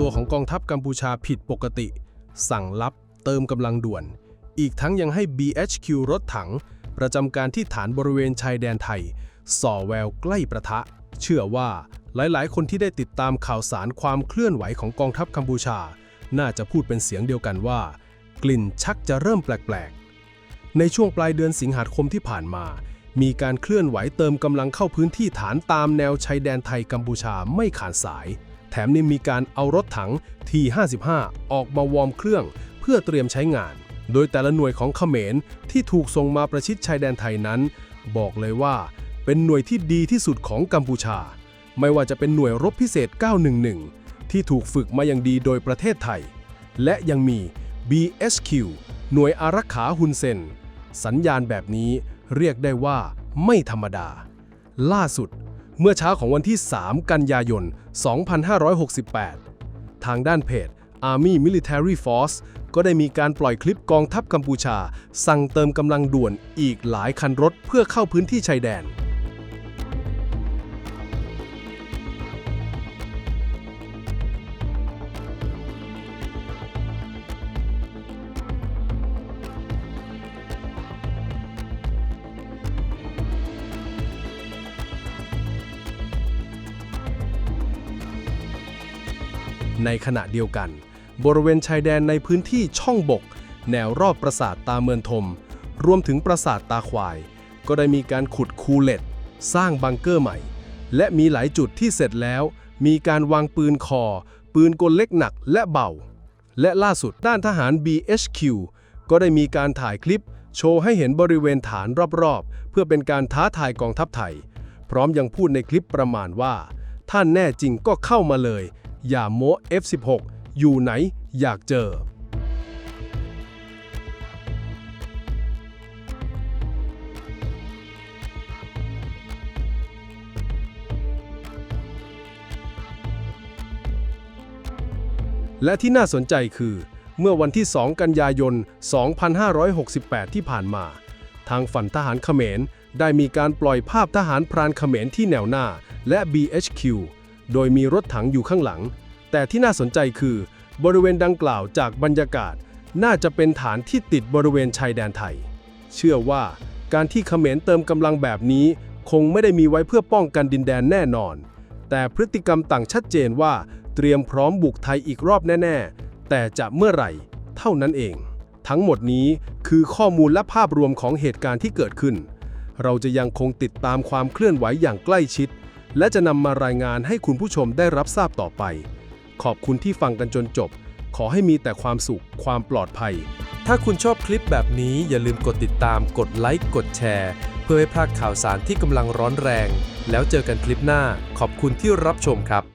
ตัวของกองทัพกัมพูชาผิดปกติ สั่งลับเติมกำลังด่วน อีกทั้งยังให้ BHQ รถถัง ประจำการที่ฐานบริเวณชายแดนไทย ส่อแววใกล้ประทะ เชื่อว่าหลายๆ คนที่ได้ติดตามข่าวสารความเคลื่อนไหวของกองทัพกัมพูชา น่าจะพูดเป็นเสียงเดียวกันว่า กลิ่นชักจะเริ่มแปลกๆ ในช่วงปลายเดือนสิงหาคมที่ผ่านมามีการเคลื่อนไหวเติมกำลังเข้าพื้นที่ฐานตามแนวชายแดนไทยกัมพูชาไม่ขาดสาย แถมยังมีการเอารถถัง T55 ออกมาวอร์มเครื่อง เพื่อเตรียมใช้งาน โดยแต่ละหน่วยของเขมรที่ถูกส่งมาประชิดชายแดนไทยนั้น บอกเลยว่า เป็นหน่วยที่ดีที่สุดของกัมพูชา ไม่ว่าจะเป็นหน่วยรบพิเศษ 911 ที่ถูกฝึกมาอย่างดีโดยประเทศไทย และยังมี BSQ หน่วยอารักขาฮุนเซน สัญญาณแบบนี้เรียกได้ว่าไม่ธรรมดา ล่าสุด เมื่อเช้าของวันที่ 3 กันยายน 2568 ทางด้านเพจ Army Military Force ก็ได้มีการปล่อยคลิปกองทัพกัมพูชา สั่งเติมกำลังด่วนอีกหลายคันรถเพื่อเข้าพื้นที่ชายแดน ในขณะเดียวกัน บริเวณชายแดนในพื้นที่ช่องบก แนวรอบปราสาทตาเมืองทม รวมถึงปราสาทตาควาย ก็ได้มีการขุดคูเล็ต สร้างบังเกอร์ใหม่ และมีหลายจุดที่เสร็จแล้ว มีการวางปืนคอ ปืนกลเล็กหนักและเบา และล่าสุดด้านทหาร BHQ ก็ได้มีการถ่ายคลิป โชว์ให้เห็นบริเวณฐานรอบๆ เพื่อเป็นการท้าทายกองทัพไทย พร้อมยังพูดในคลิปประมาณว่า ท่านแน่จริงก็เข้ามาเลย อย่าโม้ F16 อยู่ไหนอยากเจอ และที่น่าสนใจคือ เมื่อวันที่ 2 กันยายน 2568 ที่ผ่านมา ทางฝั่งทหารเขมรได้มีการปล่อยภาพทหารพรานเขมรที่แนวหน้าและ BHQ โดยมีรถถังอยู่ข้างหลัง แต่ที่น่าสนใจคือบริเวณดังกล่าวจากบรรยากาศ น่าจะเป็นฐานที่ติดบริเวณชายแดนไทย เชื่อว่าการที่เขมรเติมกำลังแบบนี้ คงไม่ได้มีไว้เพื่อป้องกันดินแดนแน่นอน แต่พฤติกรรมต่างชัดเจนว่าเตรียมพร้อมบุกไทยอีกรอบแน่ ๆ แต่จะเมื่อไหร่ เท่านั้นเอง ทั้งหมดนี้คือข้อมูลและภาพรวมของเหตุการณ์ที่เกิดขึ้น เราจะยังคงติดตามความเคลื่อนไหวอย่างใกล้ชิด และจะนำมารายงานให้คุณผู้ชมได้รับทราบต่อไป ขอบคุณที่ฟังกันจนจบ ขอให้มีแต่ความสุข ความปลอดภัย ถ้าคุณชอบคลิปแบบนี้อย่าลืมกดติดตาม กดไลค์ กดแชร์ เพื่อไม่พลาดข่าวสารที่กำลังร้อนแรง แล้วเจอกันคลิปหน้า ขอบคุณที่รับชมครับ